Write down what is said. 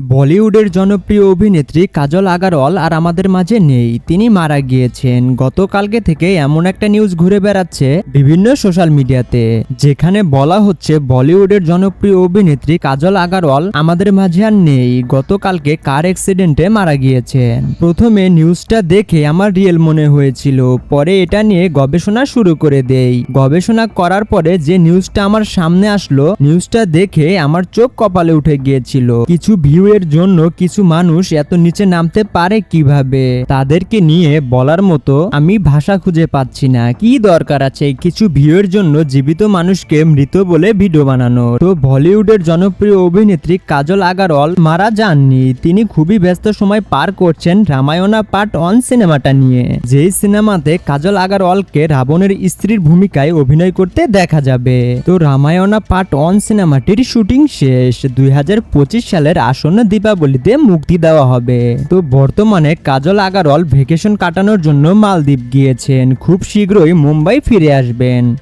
বলিউডের জনপ্রিয় অভিনেত্রী কাজল আগারওয়াল আর আমাদের মাঝে নেই। তিনি মারা গিয়েছেন। গতকালকে থেকে এমন একটা নিউজ ঘুরে বেড়াচ্ছে বিভিন্ন সোশ্যাল মিডিয়াতে যেখানে বলা হচ্ছে বলিউডের জনপ্রিয় অভিনেত্রী কাজল আগারওয়াল আমাদের মাঝে আর নেই। গতকালকে কার অ্যাক্সিডেন্টে মারা গিয়েছেন। প্রথমে নিউজটা দেখে আমার রিয়েল মনে হয়েছিল। পরে এটা নিয়ে গবেষণা শুরু করে দেই। গবেষণা করার পরে যে নিউজটা আমার সামনে আসলো নিউজটা দেখে আমার চোখ কপালে উঠে গিয়েছিল। কিছু ভিউ এর জন্য কিছু মানুষ এত নিচে নামতে পারে কীভাবে? তাদেরকে নিয়ে বলার মতো আমি ভাষা খুঁজে পাচ্ছি না। কি দরকার আছে কিছু ভিউ এর জন্য জীবিত মানুষকে মৃত বলে ভিডিও বানানো তো বলিউডের জনপ্রিয় অভিনেত্রী কাজল আগারওয়াল মারা যাননি। তিনি খুবই ব্যস্ত সময় পার করছেন রামায়ণা পার্ট ওয়ান সিনেমাটা নিয়ে। যেই সিনেমাতে কাজল আগারওয়ালকে রাবণের স্ত্রীর ভূমিকায় অভিনয় করতে দেখা যাবে। তো রামায়ণা পার্ট ওয়ান সিনেমাটির শুটিং শেষ। দুই হাজার পঁচিশ সালের আসন্ন দীপাবলিতে মুক্তি দেওয়া হবে। তো বর্তমানে কাজল আগারওয়াল ভেকেশন কাটানোর জন্য মালদ্বীপ গিয়েছেন। খুব শীঘ্রই মুম্বাই ফিরে আসবেন।